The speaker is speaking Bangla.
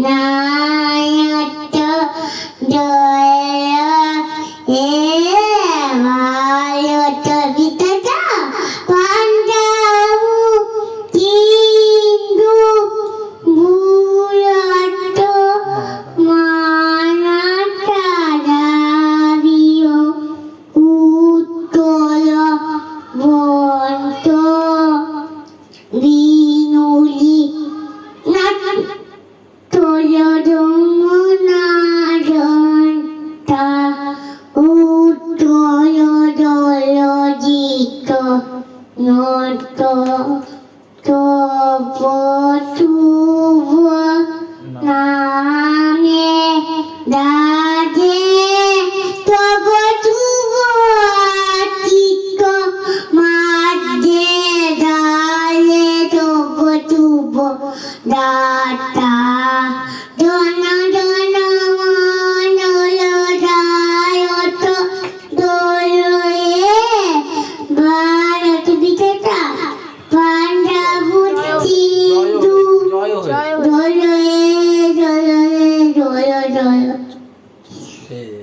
Nah, নত তপতুব নামে দাজে তপতুব আতিক মাঝে দালে তপতুব দাতা জয় জয় জয় জয় জয়